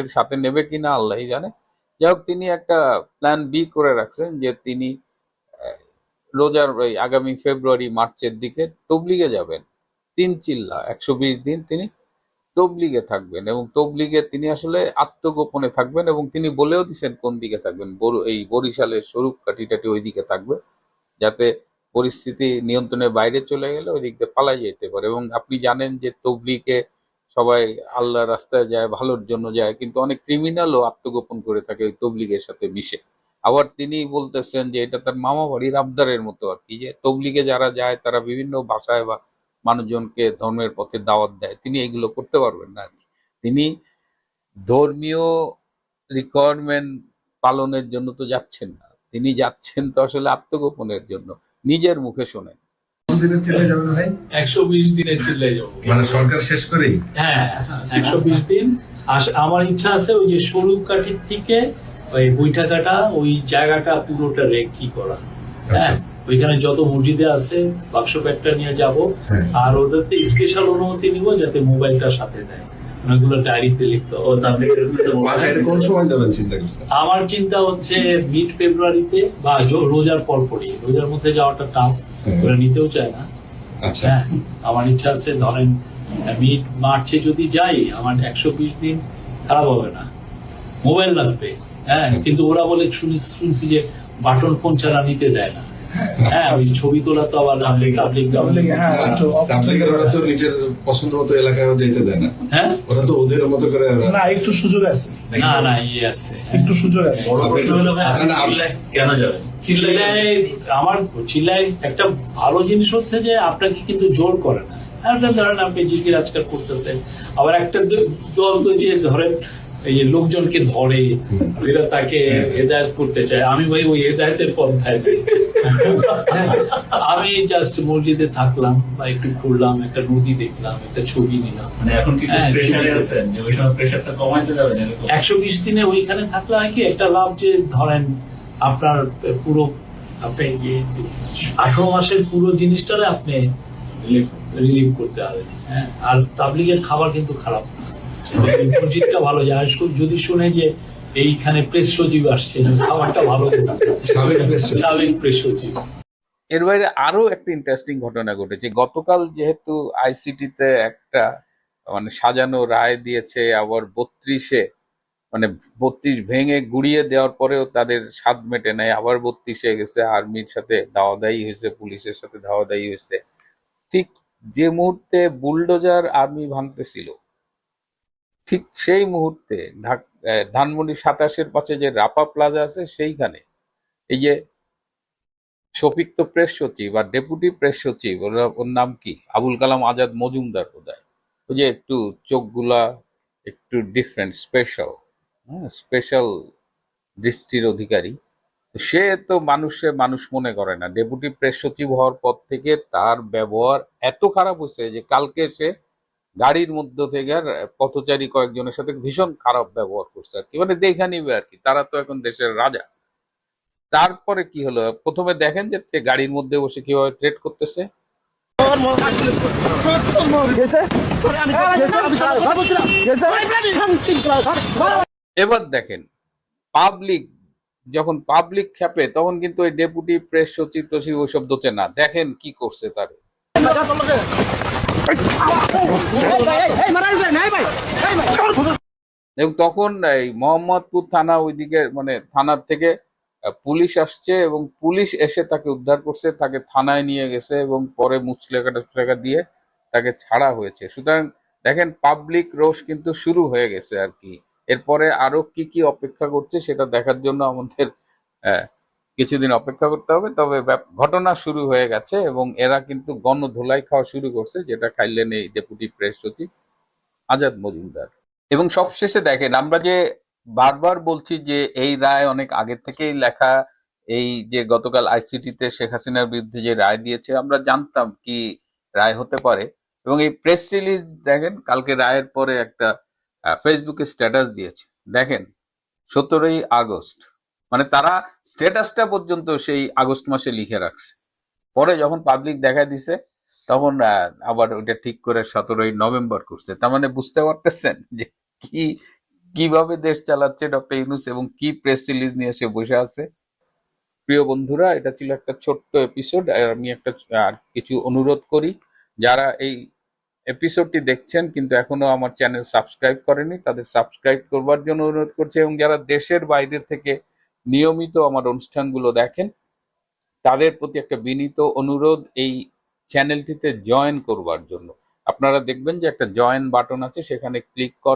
এর সাথে নেবে কিনা আল্লাহ জানে। যাই হোক তিনি একটা প্ল্যান বি করে রাখছেন যে তিনি রোজার ওই আগামী ফেব্রুয়ারি মার্চের দিকে তবলিগে যাবেন। তিন চিল্লা, একশো বিশ দিন তিনি তবলিগে থাকবেন এবং তবলিগে তিনি আসলে আত্মগোপনে থাকবেন এবং তিনি বলেও দিছেন কোন দিকে থাকবেন। এই বরিশালের স্বরূপ কাটি টাটি ওই দিকে থাকবে যাতে পরিস্থিতি নিয়ন্ত্রণের বাইরে চলে গেলে ওই দিক দিয়ে পালাই যেতে পারে। এবং আপনি জানেন যে তবলিগে সবাই আল্লাহ রাস্তায় যায়, ভালোর জন্য যায়, কিন্তু অনেক ক্রিমিনালও আত্মগোপন করে থাকে ওই তবলিগের সাথে মিশে। আবার তিনি বলতেছেন যে এটা তার মামা বাড়ির আবদারের মতো আর কি, যে তবলিগে যারা যায়, তারা বিভিন্ন ভাষায় বা মানুষজনকে ধর্মের পথে দাওয়াত দেয়। তিনি এগুলো করতে পারবেন না আর কি। তিনি ধর্মীয় রিকোয়ারমেন্ট পালনের জন্য তো যাচ্ছেন না। তিনি যাচ্ছেন তো আসলে আত্মগোপনের জন্য। নিজের মুখে শোনেন। দিনের চলে যাবেন ভাই? একশো বিশ দিনের চিল্লাই যাব। মানে সরকার শেষ করেই? হ্যাঁ একশো বিশ দিন। আমার ইচ্ছা আছে ওই যে স্বরূপ কাঠির থেকে ওই বৈঠা কাটা ওই জায়গাটা পুরোটা রেকি করা। হ্যাঁ ওইখানে যত মসজিদে আছে বাক্স প্যাকটা নিয়ে যাব। হ্যাঁ। আর ওদেরতে স্পেশাল অনুমতি নিব যাতে মোবাইলটা সাথে দেয়। ওগুলো ডায়েরিতে লিখতে হবে। ও তো আচ্ছা কোন সময় যাবেন চিন্তা করছেন? আমার চিন্তা হচ্ছে মিড ফেব্রুয়ারিতে বা রোজার পর পরই রোজার মধ্যে যাওয়াটা টাফ। ওরা নিতেও চায় না। আচ্ছা। হ্যাঁ আমার ইচ্ছা আছে ধরেন আমি মার্চে যদি যাই আমার একশো বিশ দিন খারাপ হবে না। মোবাইল লাগবে। হ্যাঁ আচ্ছা। কিন্তু ওরা বলে শুনেছি শুনছি যে বাটন ফোন ছাড়া নিতে দেয় না। হ্যাঁ ওই ছবি তোলা তো আবার তাবলীগ। পাবলিক হ্যাঁ, একটু অপছন্দ তাবলিগের ওরা তো নিজের পছন্দ মতো এলাকায় যেতে দেয় না। হ্যাঁ? ওরা তো ওদের মতো করে না একটু সুযোগ আছে। না না ইয়ে আছে। একটু সুযোগ আছে। বড় প্রশ্ন হলো ভাই, আপনি না, না, চিল্লায় কেন যাবেন? চিল্লায় আমার চিল্লায় একটা ভালো জিনিস হচ্ছে যে আপনাকে কিন্তু জোর করে না। ধরেন আপনি জিকির আজকাল করতেছেন। আবার একটা দল তো যে ধরেন এই যে লোকজনকে ধরে এরা তাকে হেদায়ত করতে চায়। আমি ভাই ওই হেদায়তের পন্থায়। আমি জাস্ট মসজিদে থাকলাম বা একটু ঘুরলাম একটা নদী দেখলাম একটা ছবি নিলাম। মানে হ্যাঁ, একশো বিশ দিনে ওইখানে থাকলে হয় কি একটা লাভ যে ধরেন আপনার পুরো আপনি আঠারো মাসের পুরো জিনিসটারে আপনি রিলিভ করতে হবে হ্যাঁ আর তাবলিগের খাবার কিন্তু খারাপ না। মসজিদটা ভালো যায়। আর যদি শুনে যে এইখানে প্রেস সচিব আসছে খাবারটা ভালো সাবেক প্রেস সচিব। সাবেক প্রেস সচিব। এর বাইরে আরও একটা ইন্টারেস্টিং ঘটনা ঘটেছে। গতকাল যেহেতু আইসিটিতে একটা মানে সাজানো রায় দিয়েছে আবার বত্রিশে মানে বত্রিশ ভেঙে গুড়িয়ে দেওয়ার পরেও তাদের স্বাদ মেটে নেয় আবার বত্রিশে গেছে আর্মির সাথে দাওয়াদাই হয়েছে পুলিশের সাথে দাওয়াদাই হয়েছে। ঠিক যে মুহূর্তে বুলডোজার আর্মি ভাঙতেছিল ঠিক সেই মুহূর্তে ধানমন্ডি সাতাশের পাশে যে রাপা প্লাজা আছে সেইখানে এই যে শফিক তো প্রেস সচিব আর ডেপুটি প্রেস সচিব, ওর ওর নাম কি? আবুল কালাম আজাদ মজুমদার বোধহয়। ওই যে একটু চোখগুলা একটু ডিফারেন্ট স্পেশাল হ্যাঁ স্পেশাল দৃষ্টির অধিকারী। সে তো মানুষে মানুষ মনে করে না। ডেপুটি প্রেস সচিব হওয়ার পর থেকে তার ব্যবহার এত খারাপ হয়েছে যে কালকে সে গাড়ির মধ্য থেকে আর পথচারী কয়েকজনের সাথে ভীষণ খারাপ ব্যবহার করছে আর কি। মানে দেখে নিবে আর কি, তারা তো এখন দেশের রাজা। তারপরে কি হলো? প্রথমে দেখেন যে গাড়ির মধ্যে বসে কীভাবে ট্রেড করতেছে। এবার দেখেন পাবলিক যখন পাবলিক খেপে, তখন কিন্তু ওই ডেপুটি প্রেস সচিব টচিব ওইসব দোচে না। দেখেন কি করছে তারে। এবং তখন এই মোহাম্মদপুর থানা ওইদিকে মানে থানার থেকে পুলিশ আসছে এবং পুলিশ এসে তাকে উদ্ধার করছে, তাকে থানায় নিয়ে গেছে এবং পরে মুচলেখা দিয়ে তাকে ছাড়া হয়েছে। সুতরাং দেখেন পাবলিক রোষ কিন্তু শুরু হয়ে গেছে আর কি। এরপরে আরও কি কি অপেক্ষা করছে, সেটা দেখার জন্য আমাদের কিছুদিন অপেক্ষা করতে হবে, তবে ঘটনা শুরু হয়ে গেছে এবং এরা কিন্তু গণধোলাই খাওয়া শুরু করছে, যেটা খাইলেন এই ডেপুটি প্রেস সচিব আজাদ মজুমদার। এবং সবশেষে দেখেন, আমরা যে বারবার বলছি যে এই রায় অনেক আগে থেকেই লেখা, এই যে গতকাল আইসিটিতে শেখ হাসিনার বিরুদ্ধে যে রায় দিয়েছে, আমরা জানতাম কি রায় হতে পারে। এবং এই প্রেস রিলিজ দেখেন, কালকে রায়ের পরে একটা ফেসবুকে স্ট্যাটাস দিয়েছে। দেখেন, সতেরোই আগস্ট মানে তারা স্ট্যাটাসটা পর্যন্ত সেই আগস্ট মাসে লিখে রাখছে। পরে যখন পাবলিক দেখা দিছে, তখন আবার ওইটা ঠিক করে সতেরোই নভেম্বর করছে। তার মানে বুঝতে পারতেছেন যে কি, কীভাবে দেশ চালাচ্ছে ডক্টর ইউনুস এবং কি প্রেস রিলিজ নিয়ে সে বসে আছে। প্রিয় বন্ধুরা, এটা ছিল একটা ছোট্ট এপিসোড আমি একটা আর কিছু অনুরোধ করি। যারা এই এপিসোডটি দেখছেন কিন্তু এখনও আমার চ্যানেল সাবস্ক্রাইব করেনি, তাদের সাবস্ক্রাইব করবার জন্য অনুরোধ করছি এবং যারা দেশের বাইরে থেকে নিয়মিত আমার অনুষ্ঠানগুলো দেখেন। তাদের প্রতি একটা বিনীত অনুরোধ এই চ্যানেলটিতে জয়েন করবার জন্য। আপনারা দেখবেন যে একটা জয়েন বাটন আছে, সেখানে ক্লিক কর